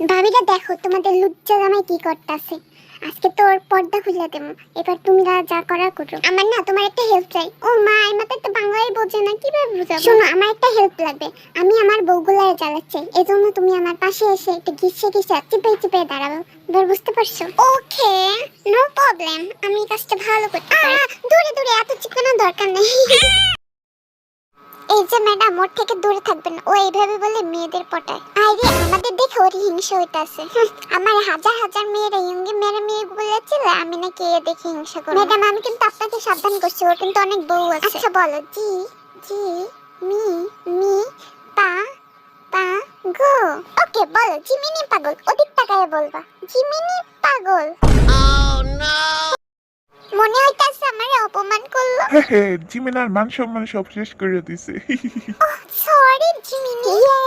আমি আজকে তোর পর্দা খুলে দেব। এবার তুমি যা করার করো। আমার না তোমার একটা হেল্প চাই। ও মা এই তো বাংলায় বোঝে না কীভাবে বুঝাবো? শোনো আমার একটা হেল্প লাগবে। আমি আমার এই জন্য তুমি আমার পাশে এসে একটু ঘিসে ঘিসে চিপে চিপে দাঁড়াবো। এবার বুঝতে পারছ? ওকে নো প্রবলেম আমি কাজটা ভালো করতে পারি। দূরে দূরে এত চিপানোর দরকার নেই। এই যে ম্যাডাম ওর থেকে দূরে থাকবেন ও এইভাবে বলে মেয়েদের পটায়। আরে আমাদের দেখে ওর হিংসা হইতাছে আমার হাজার হাজার মেয়েরা ইয়ঙ্গি মেয়েরা মেয়ে বলেছিল আমি নাকি এ দেখে হিংসা করি ম্যাডাম আমি কিন্তু আপনাকে সাবধান করছি ওর কিন্তু অনেক বউ আছে। আচ্ছা বলো। জি জি মি মি পা পা গো। ওকে বলো জিমিনি পাগল। ওদিক তাকায় বলবা। জিমিনি পাগল। মনে হইতাছে আমারে অপমান করলো হে হে জিমিনার মান সম্মান সব শেষ করে দিছে সরি জিমিনি ইয়ে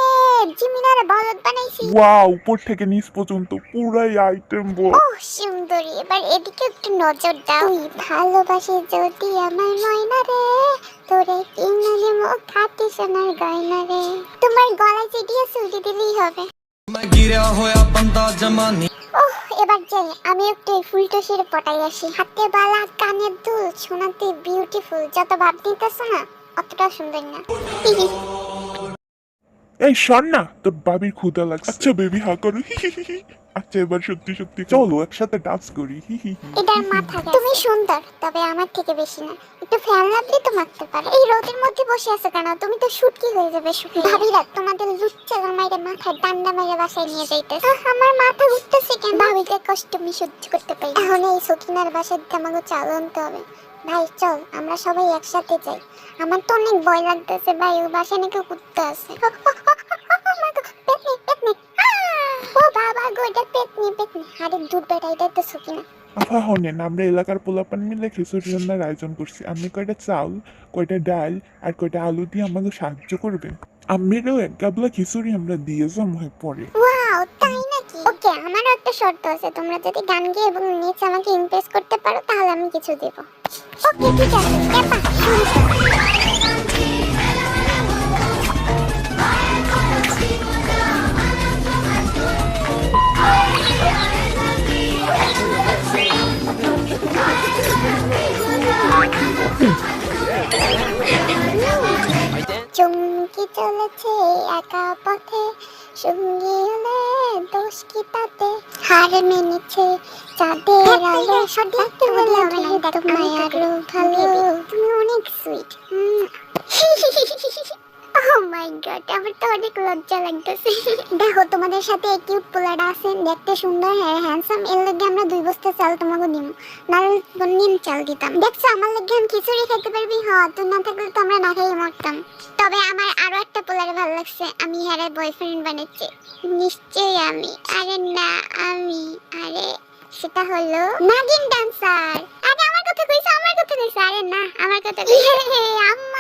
জিমিনারে বলদ বানাইছি ওয়াও উপর থেকে নিচ পর্যন্ত পুরাই আইটেম বল ও সুন্দরী এবার এদিকে একটু নজর দাও তুই ভালোবাসি যদি আমার ময়না রে তোরে কিনে দেবো খাটি সোনার গয়না রে তোমার গলায় চিটিয়ে সুটি দিলেই হবে मैं गिरा होया बंदा जमानी ওহ এবার যাই আমি একটু ফুল ফুলটা সেরে পটাই আসি। হাতে বালা কানের দুল, সোনাতে বিউটিফুল যত ভাব দিতেছ না অতটা সুন্দর না। এই শোন না। তোর বাবির ক্ষুদা লাগছে। আচ্ছা বেবি হা করো। আচ্ছা এবার সত্যি সত্যি চলো একসাথে ডান্স করি। এটার মাথা তুমি সুন্দর তবে আমার থেকে বেশি না। একটু ফ্যান লাগলে তো মারতে পারে। এই রোদের মধ্যে বসে আছো কেন? তুমি তো শুটকি হয়ে যাবে শুকিয়ে ভাবিরা তোমাদের লুচ্চা জামাইরে মাথায় ডান্ডা মেরে বাসায় নিয়ে যাইতে আমার মাথা ঘুরতেছে কেন? ভাবিকে কষ্ট আমি সহ্য করতে পারি এখন এই সকিনার বাসার দিয়ে আমাকে চালু আনতে হবে। ভাই চল আমরা সবাই একসাথে যাই। আমার তো অনেক ভয় লাগতেছে ভাই ও বাসায় নাকি কুত্তা আছে। ও বাবা গো এটা পেতনি পেতনি। আরে দুধ বেটা এটা তো সকিনা আফা হনেন আমরা এলাকার পোলাপান মিলে খিচুড়ি রান্নার আয়োজন করছি। আপনি কয়টা চাউল কয়টা ডাল আর কয়টা আলু দিয়ে আমাকে সাহায্য করবেন? আমিরও এক গাবলা খিচুড়ি আমরা দিয়ে জম হয়ে ওকে, আমারও একটা শর্ত আছে তোমরা যদি গান গেয়ে এবং নিচে আমাকে ইমপ্রেস করতে পারো, তাহলে আমি কিছু দেব ওকে, ঠিক আছে করো। চুমকি চলেছে একা পথে মেনেছে। চাঁদের আলো দেখতে বলে আমি তোমায় আরও ভালো তুমি অনেক সুইট ও মাই গড আমার তো অনেক লজ্জা লাগতেছে। দেখো তোমাদের সাথে এই কিউট পোলাটা আছেন দেখতে সুন্দর হ্যাঁ হ্যান্ডসাম এর লাগে আমরা দুই বস্তা চাল তোমাকে দিম। নাহলে নিম চাল দিতাম। দেখছ আমার লাগে আমি খিচুড়ি খেতে পারবি? হ্যাঁ তুই না থাকলে তো আমরা না খেয়ে মরতাম। তবে আমার একটা পোলারে ভালো লাগছে। আমি হ্যারে বয়ফ্রেন্ড বানাচ্ছি। নিশ্চয়ই আমি। আরে না আমি। আরে সেটা হলো নাগিন ডান্সার আরে আমার কথা কইছো আমার কথা কইছো। আরে না আমার কথা কইছো।